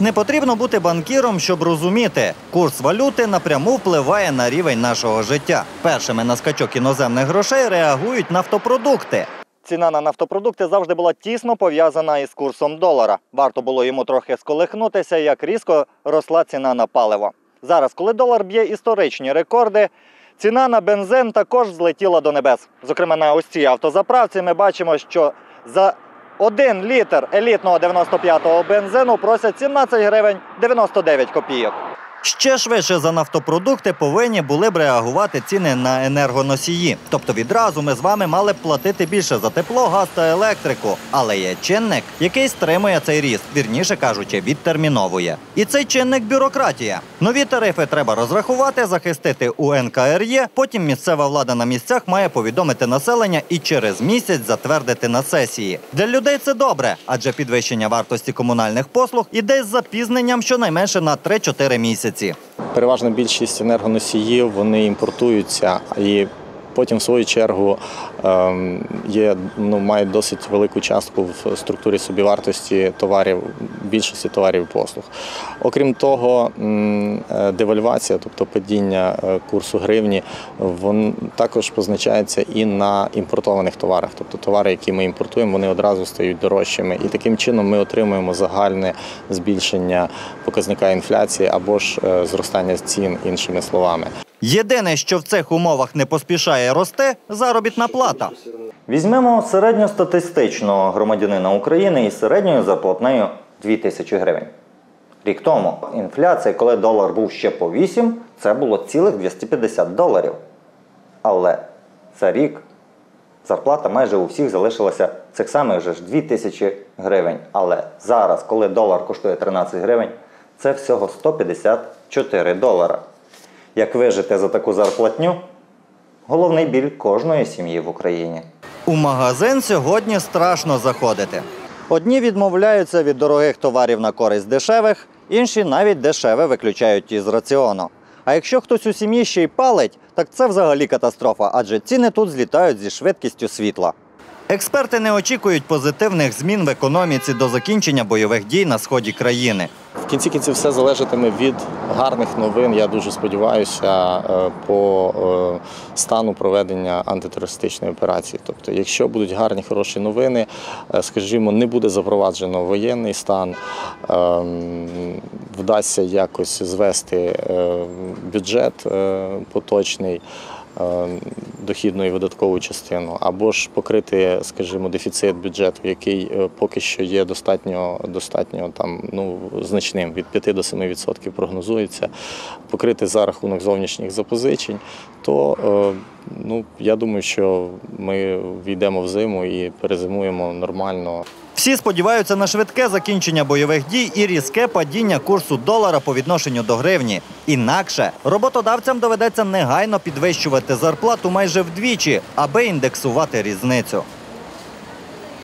Не потрібно бути банкіром, щоб розуміти, курс валюти напряму впливає на рівень нашого життя. Першими на скачок іноземних грошей реагують нафтопродукти. Ціна на нафтопродукти завжди була тісно пов'язана із курсом долара. Варто було йому трохи сколихнутися, як різко росла ціна на паливо. Зараз, коли долар б'є історичні рекорди, ціна на бензин також злетіла до небес. Зокрема, на ось цій автозаправці ми бачимо, що за один літр елітного 95-го бензину просять 17 гривень 99 копійок. Ще швидше за нафтопродукти повинні були б реагувати ціни на енергоносії. Тобто відразу ми з вами мали б платити більше за тепло, газ та електрику. Але є чинник, який стримує цей ріст, вірніше кажучи, відтерміновує. І цей чинник бюрократія. Нові тарифи треба розрахувати, захистити у НКРЄ. Потім місцева влада на місцях має повідомити населення і через місяць затвердити на сесії. Для людей це добре, адже підвищення вартості комунальних послуг іде з запізненням щонайменше на 3-4 місяці. Переважна більшість енергоносіїв вони імпортуються і потім, в свою чергу, ем, є, ну, мають досить велику частку в структурі собівартості товарів, більшості товарів і послуг. Окрім того, е, девальвація, тобто падіння е, курсу гривні, вон також позначається і на імпортованих товарах. Тобто товари, які ми імпортуємо, вони одразу стають дорожчими. І таким чином ми отримуємо загальне збільшення показника інфляції або ж е, зростання цін, іншими словами. Єдине, що в цих умовах не поспішає рости, заробітна плата. Візьмемо середньостатистичного громадянина України із середньою зарплатнею 2 тисячі гривень. Рік тому інфляція, коли долар був ще по 8, це було цілих 250 доларів. Але за рік зарплата майже у всіх залишилася цих самих же ж 2 тисячі гривень. Але зараз, коли долар коштує 13 гривень, це всього 154 долара. Як вижити за таку зарплатню? Головний біль кожної сім'ї в Україні. У магазин сьогодні страшно заходити. Одні відмовляються від дорогих товарів на користь дешевих, інші навіть дешеве виключають із раціону. А якщо хтось у сім'ї ще й палить, так це взагалі катастрофа, адже ціни тут злітають зі швидкістю світла. Експерти не очікують позитивних змін в економіці до закінчення бойових дій на сході країни. Кінці кінців все залежатиме від гарних новин. Я дуже сподіваюся е, по е, стану проведення антитерористичної операції. Тобто, якщо будуть гарні хороші новини, е, скажімо, не буде запроваджено воєнний стан, ем, вдасться якось звести бюджет поточний. Дохідну і видаткову частину, або ж покрити, скажімо, дефіцит бюджету, який е, поки що є достатньо, достатньо там ну значним від 5 до 7% прогнозується, покрити за рахунок зовнішніх запозичень, то е, ну я думаю, що ми війдемо в зиму і перезимуємо нормально. Всі сподіваються на швидке закінчення бойових дій і різке падіння курсу долара по відношенню до гривні. Інакше роботодавцям доведеться негайно підвищувати зарплату майже вдвічі, аби індексувати різницю.